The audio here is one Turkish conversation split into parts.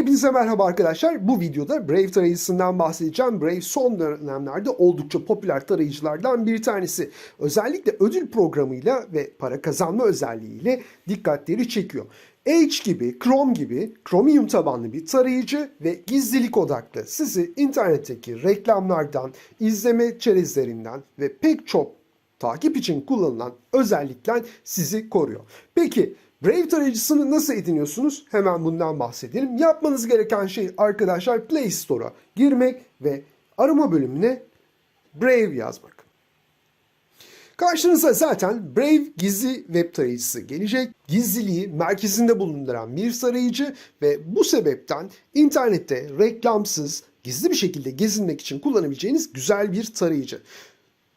Hepinize merhaba arkadaşlar. Bu videoda Brave tarayıcısından bahsedeceğim. Brave son dönemlerde oldukça popüler tarayıcılardan bir tanesi. Özellikle ödül programıyla ve para kazanma özelliğiyle dikkatleri çekiyor. Edge gibi, Chrome gibi Chromium tabanlı bir tarayıcı ve gizlilik odaklı. Sizi internetteki reklamlardan, izleme çerezlerinden ve pek çok takip için kullanılan özellikler sizi koruyor. Peki Brave tarayıcısını nasıl ediniyorsunuz? Hemen bundan bahsedelim. Yapmanız gereken şey arkadaşlar Play Store'a girmek ve arama bölümüne Brave yazmak. Karşınıza zaten Brave gizli web tarayıcısı gelecek. Gizliliği merkezinde bulunduran bir tarayıcı ve bu sebepten internette reklamsız, gizli bir şekilde gezinmek için kullanabileceğiniz güzel bir tarayıcı.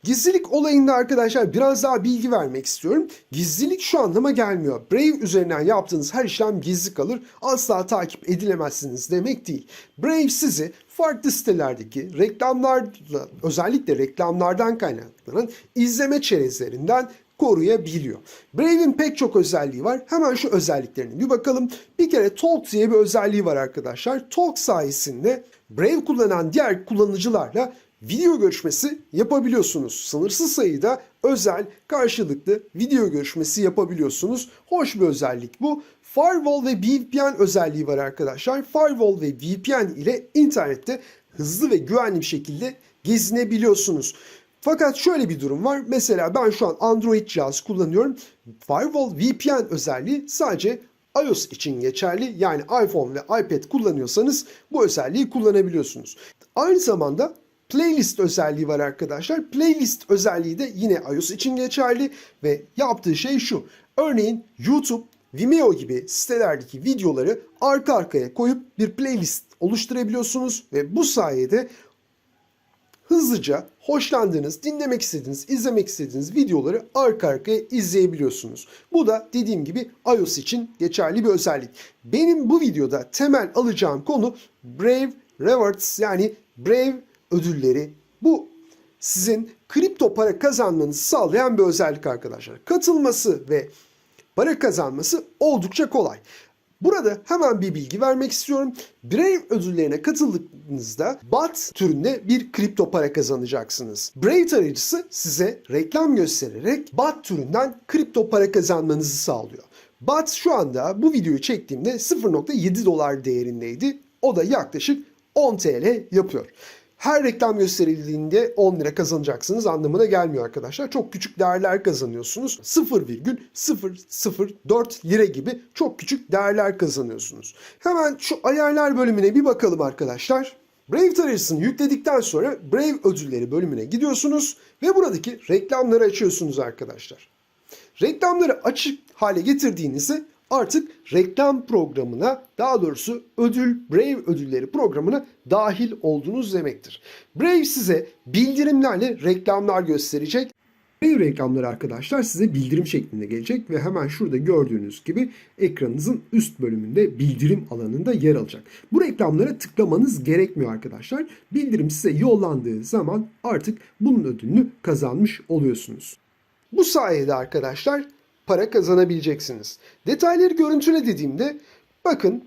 Gizlilik olayında arkadaşlar biraz daha bilgi vermek istiyorum. Gizlilik şu anlama gelmiyor. Brave üzerinden yaptığınız her işlem gizli kalır. Asla takip edilemezsiniz demek değil. Brave sizi farklı sitelerdeki reklamlarla özellikle reklamlardan kaynaklanan izleme çerezlerinden koruyabiliyor. Brave'in pek çok özelliği var. Hemen şu özelliklerine bir bakalım. Bir kere Talk diye bir özelliği var arkadaşlar. Talk sayesinde Brave kullanan diğer kullanıcılarla video görüşmesi yapabiliyorsunuz. Sınırsız sayıda özel karşılıklı video görüşmesi yapabiliyorsunuz. Hoş bir özellik bu. Firewall ve VPN özelliği var arkadaşlar. Firewall ve VPN ile internette hızlı ve güvenli bir şekilde gezinebiliyorsunuz. Fakat şöyle bir durum var. Mesela ben şu an Android cihaz kullanıyorum. Firewall VPN özelliği sadece iOS için geçerli. Yani iPhone ve iPad kullanıyorsanız bu özelliği kullanabiliyorsunuz. Aynı zamanda Playlist özelliği var arkadaşlar. Playlist özelliği de yine iOS için geçerli ve yaptığı şey şu. Örneğin YouTube, Vimeo gibi sitelerdeki videoları arka arkaya koyup bir playlist oluşturabiliyorsunuz ve bu sayede hızlıca hoşlandığınız, dinlemek istediğiniz, izlemek istediğiniz videoları arka arkaya izleyebiliyorsunuz. Bu da dediğim gibi iOS için geçerli bir özellik. Benim bu videoda temel alacağım konu Brave Rewards yani Brave ödülleri. Bu sizin kripto para kazanmanızı sağlayan bir özellik arkadaşlar. Katılması ve para kazanması oldukça kolay. Burada hemen bir bilgi vermek istiyorum. Brave ödüllerine katıldığınızda BAT türünde bir kripto para kazanacaksınız. Brave tarayıcısı size reklam göstererek BAT türünden kripto para kazanmanızı sağlıyor. BAT şu anda bu videoyu çektiğimde 0.7 dolar değerindeydi. O da yaklaşık 10 TL yapıyor her reklam gösterildiğinde 10 lira kazanacaksınız anlamına gelmiyor arkadaşlar. Çok küçük değerler kazanıyorsunuz. 0,004 lira gibi çok küçük değerler kazanıyorsunuz. Hemen şu ayarlar bölümüne bir bakalım arkadaşlar. Brave tarayıcısını yükledikten sonra Brave ödülleri bölümüne gidiyorsunuz ve buradaki reklamları açıyorsunuz arkadaşlar. Reklamları açık hale getirdiğinizde artık reklam programına daha doğrusu ödül Brave ödülleri programına dahil oldunuz demektir. Brave size bildirimlerle reklamlar gösterecek. Brave reklamları arkadaşlar size bildirim şeklinde gelecek ve hemen şurada gördüğünüz gibi ekranınızın üst bölümünde bildirim alanında yer alacak. Bu reklamlara tıklamanız gerekmiyor arkadaşlar. Bildirim size yollandığı zaman artık bunun ödülünü kazanmış oluyorsunuz. Bu sayede arkadaşlar para kazanabileceksiniz. Detayları görüntüle dediğimde bakın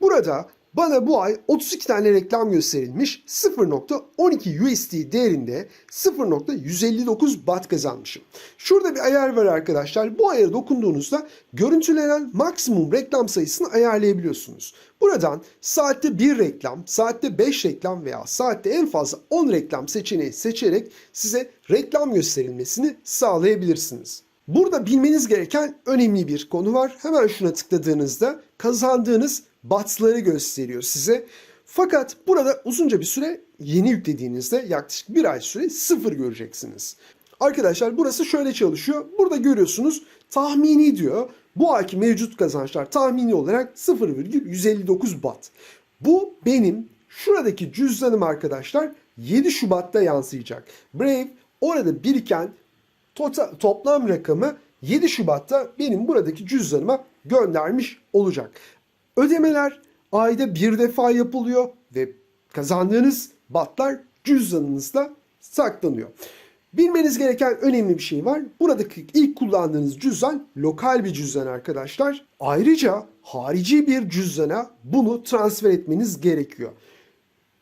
burada bana bu ay 32 tane reklam gösterilmiş 0.12 USD değerinde 0.159 bat kazanmışım. Şurada bir ayar var arkadaşlar. Bu ayara dokunduğunuzda görüntülenen maksimum reklam sayısını ayarlayabiliyorsunuz. Buradan saatte 1 reklam, saatte 5 reklam veya saatte en fazla 10 reklam seçeneği seçerek size reklam gösterilmesini sağlayabilirsiniz. Burada bilmeniz gereken önemli bir konu var. Hemen şuna tıkladığınızda kazandığınız batsları gösteriyor size. Fakat burada uzunca bir süre yeni yüklediğinizde yaklaşık bir ay süre sıfır göreceksiniz. Arkadaşlar burası şöyle çalışıyor. Burada görüyorsunuz tahmini diyor. Bu ayki mevcut kazançlar tahmini olarak 0,159 bat. Bu benim şuradaki cüzdanım arkadaşlar 7 Şubat'ta yansıyacak. Brave orada biriken Total, toplam rakamı 7 Şubat'ta benim buradaki cüzdanıma göndermiş olacak. Ödemeler ayda bir defa yapılıyor ve kazandığınız batlar cüzdanınızda saklanıyor. Bilmeniz gereken önemli bir şey var. Buradaki ilk kullandığınız cüzdan lokal bir cüzdan arkadaşlar. Ayrıca harici bir cüzdana bunu transfer etmeniz gerekiyor.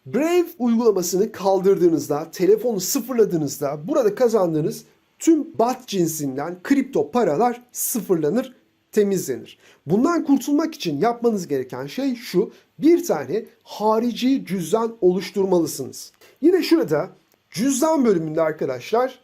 Brave uygulamasını kaldırdığınızda, telefonu sıfırladığınızda burada kazandığınız tüm BAT cinsinden kripto paralar sıfırlanır, temizlenir. Bundan kurtulmak için yapmanız gereken şey şu. Bir tane harici cüzdan oluşturmalısınız. Yine şurada cüzdan bölümünde arkadaşlar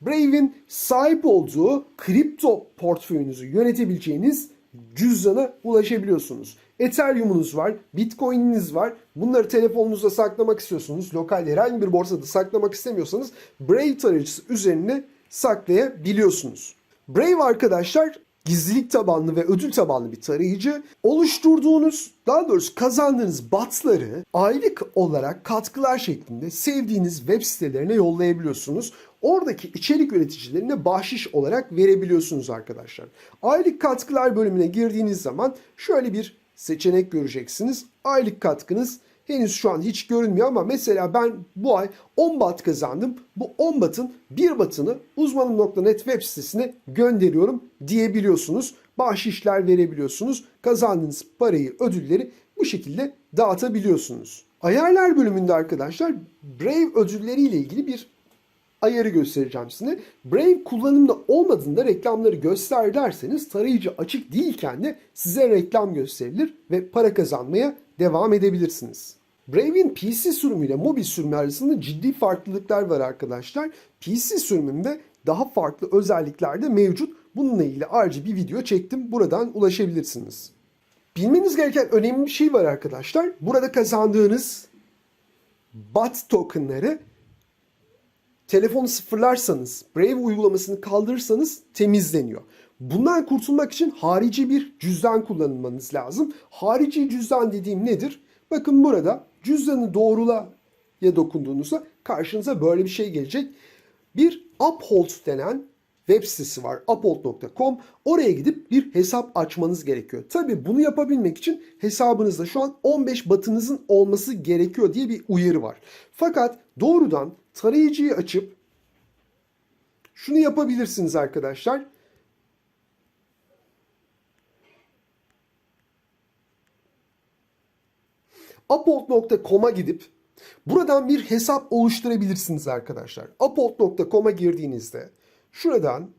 Brave'in sahip olduğu kripto portföyünüzü yönetebileceğiniz cüzdana ulaşabiliyorsunuz. Ethereum'unuz var, Bitcoin'iniz var. Bunları telefonunuzda saklamak istiyorsunuz. Lokal herhangi bir borsada saklamak istemiyorsanız Brave tarayıcısı üzerine saklayabiliyorsunuz. Brave arkadaşlar gizlilik tabanlı ve ödül tabanlı bir tarayıcı. Oluşturduğunuz, daha doğrusu kazandığınız batları aylık olarak katkılar şeklinde sevdiğiniz web sitelerine yollayabiliyorsunuz. Oradaki içerik üreticilerine bahşiş olarak verebiliyorsunuz arkadaşlar. Aylık katkılar bölümüne girdiğiniz zaman şöyle bir seçenek göreceksiniz. Aylık katkınız henüz şu an hiç görünmüyor ama mesela ben bu ay 10 bat kazandım. Bu 10 batın 1 batını uzmanım.net web sitesine gönderiyorum diyebiliyorsunuz. Bahşişler verebiliyorsunuz. Kazandığınız parayı, ödülleri bu şekilde dağıtabiliyorsunuz. Ayarlar bölümünde arkadaşlar Brave ödülleri ile ilgili bir ayarı göstereceğim size. Brave kullanımda olmadığında reklamları göster derseniz tarayıcı açık değilken de size reklam gösterilir ve para kazanmaya devam edebilirsiniz. Brave'in PC sürümüyle mobil sürümü arasında ciddi farklılıklar var arkadaşlar. PC sürümünde daha farklı özellikler de mevcut. Bununla ilgili ayrıca bir video çektim. Buradan ulaşabilirsiniz. Bilmeniz gereken önemli bir şey var arkadaşlar. Burada kazandığınız BAT tokenları telefonu sıfırlarsanız, Brave uygulamasını kaldırırsanız temizleniyor. Bundan kurtulmak için harici bir cüzdan kullanmanız lazım. Harici cüzdan dediğim nedir? Bakın burada cüzdanı doğrula ya dokunduğunuzda karşınıza böyle bir şey gelecek. Bir Uphold denen web sitesi var. uphold.com. Oraya gidip bir hesap açmanız gerekiyor. Tabi bunu yapabilmek için hesabınızda şu an 15 batınızın olması gerekiyor diye bir uyarı var. Fakat doğrudan tarayıcıyı açıp şunu yapabilirsiniz arkadaşlar. Uphold.com'a gidip buradan bir hesap oluşturabilirsiniz arkadaşlar. Uphold.com'a girdiğinizde şuradan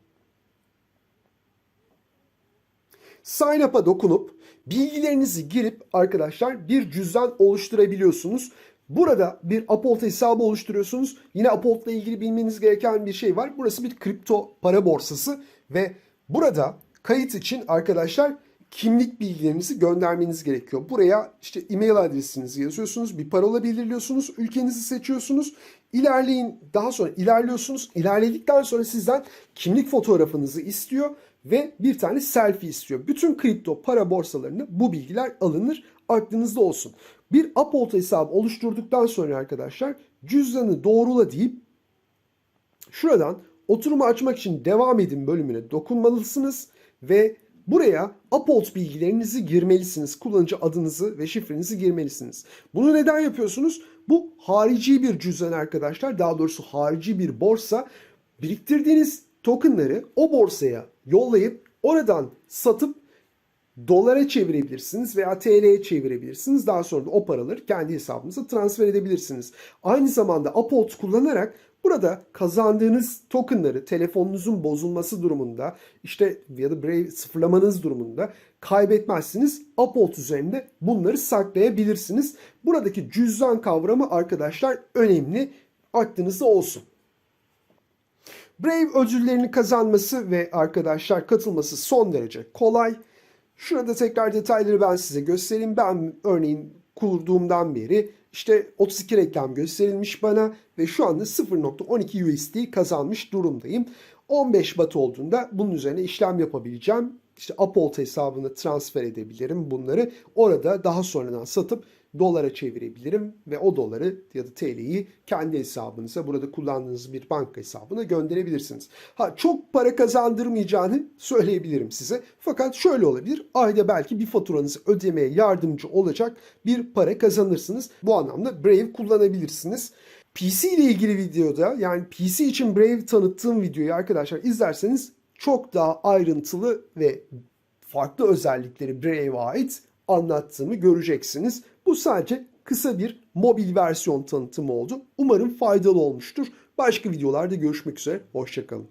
Sign up'a dokunup bilgilerinizi girip arkadaşlar bir cüzdan oluşturabiliyorsunuz. Burada bir Uphold hesabı oluşturuyorsunuz. Yine Uphold'la ilgili bilmeniz gereken bir şey var. Burası bir kripto para borsası ve burada kayıt için arkadaşlar kimlik bilgilerinizi göndermeniz gerekiyor. Buraya işte e-mail adresinizi yazıyorsunuz, bir parola belirliyorsunuz, ülkenizi seçiyorsunuz. İlerleyin, daha sonra ilerliyorsunuz. İlerledikten sonra sizden kimlik fotoğrafınızı istiyor ve bir tane selfie istiyor. Bütün kripto para borsalarında bu bilgiler alınır. Aklınızda olsun. Bir Uphold hesabı oluşturduktan sonra arkadaşlar cüzdanı doğrula deyip şuradan oturumu açmak için devam edin bölümüne dokunmalısınız ve buraya Uphold bilgilerinizi girmelisiniz. Kullanıcı adınızı ve şifrenizi girmelisiniz. Bunu neden yapıyorsunuz? Bu harici bir cüzdan arkadaşlar. Daha doğrusu harici bir borsa. Biriktirdiğiniz tokenları o borsaya yollayıp oradan satıp dolara çevirebilirsiniz veya TL'ye çevirebilirsiniz. Daha sonra da o paraları kendi hesabınıza transfer edebilirsiniz. Aynı zamanda Uphold kullanarak burada kazandığınız tokenları telefonunuzun bozulması durumunda işte ya da Brave sıfırlamanız durumunda kaybetmezsiniz. Uphold üzerinde bunları saklayabilirsiniz. Buradaki cüzdan kavramı arkadaşlar önemli. Aklınızda olsun. Brave ödüllerini kazanması ve arkadaşlar katılması son derece kolay. Şurada tekrar detayları ben size göstereyim. Ben örneğin kurduğumdan beri işte 32 reklam gösterilmiş bana ve şu anda 0.12 USD kazanmış durumdayım. 15 bat olduğunda bunun üzerine işlem yapabileceğim. İşte Uphold hesabına transfer edebilirim bunları. Orada daha sonradan satıp dolara çevirebilirim ve o doları ya da TL'yi kendi hesabınıza burada kullandığınız bir banka hesabına gönderebilirsiniz. Ha çok para kazandırmayacağını söyleyebilirim size. Fakat şöyle olabilir. Ayda belki bir faturanızı ödemeye yardımcı olacak bir para kazanırsınız. Bu anlamda Brave kullanabilirsiniz. PC ile ilgili videoda yani PC için Brave tanıttığım videoyu arkadaşlar izlerseniz çok daha ayrıntılı ve farklı özellikleri Brave'e ait anlattığımı göreceksiniz. Bu sadece kısa bir mobil versiyon tanıtımı oldu. Umarım faydalı olmuştur. Başka videolarda görüşmek üzere. Hoşçakalın.